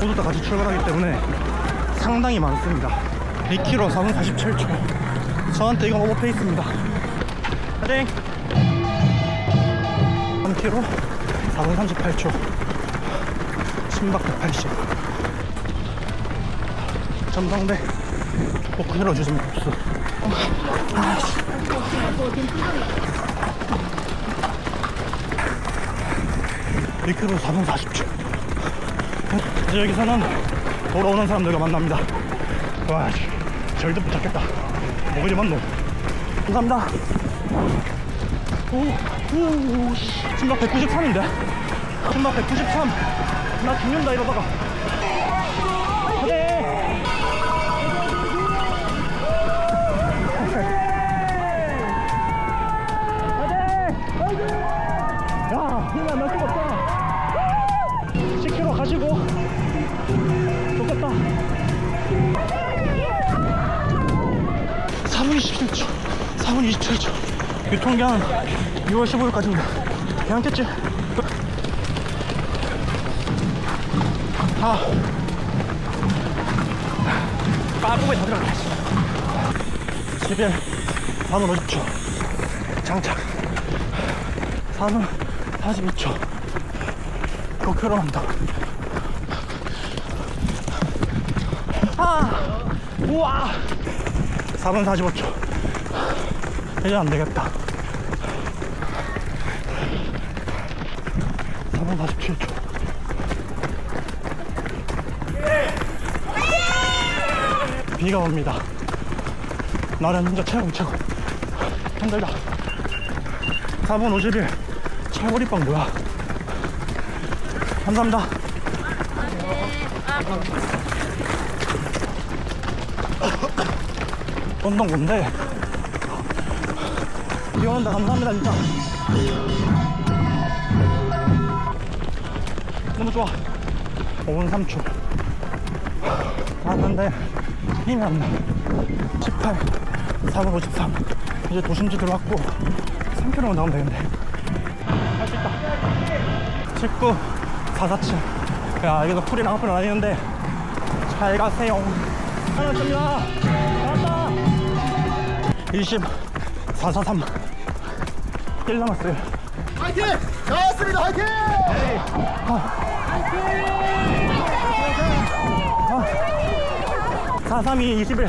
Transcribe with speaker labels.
Speaker 1: 모두 다 같이 출발하기 때문에 상당히 많습니다. 2km 4분 47초. 저한테 이건 오버페이스입니다. 화이팅! 3km 4분 38초. 심박 180 전방대 꼭 밀어주시면 없어 아이씨. M 4분 40초 이제 여기서는 돌아오는 사람들과 만납니다. 와못 찾겠다. 뭐가 맞노 감사합니다. 오, 오, 씨. 심박 193인데? 심박 193나 죽는다 이러다가. 그래. 야, 힘이 안날 수가 없다. 10km 가시고. 좋겠다. 4분 27초. 4분 27초. 유통기한 6월 15일까지입니다. 괜찮겠지? 아. 빠꾸에 다 들어갔다. 11, 4분 50초. 장착. 4분 42초. 도쿄로 간다. 아! 우와! 4분 45초. 이제 안 되겠다. 4분 47초. 비가 옵니다. 나는 진짜 최고 최고. 힘들다. 4분 51. 차고리빵 뭐야? 감사합니다. 운동 뭔데? 비 오는다. 감사합니다 진짜. 너무 좋아. 5분 3초 왔는데 힘이 안나. 18 4분 53 이제 도심지 들어왔고 3km만 나오면 되겠네. 할 수 있다. 19 447야 여기서 풀이랑 하프는 아니는데 잘 가세요. 하나쯤이다. 나왔다. 20 443 1 남았어요.
Speaker 2: 화이팅! 나왔습니다. 화이팅!
Speaker 1: 아. 432 21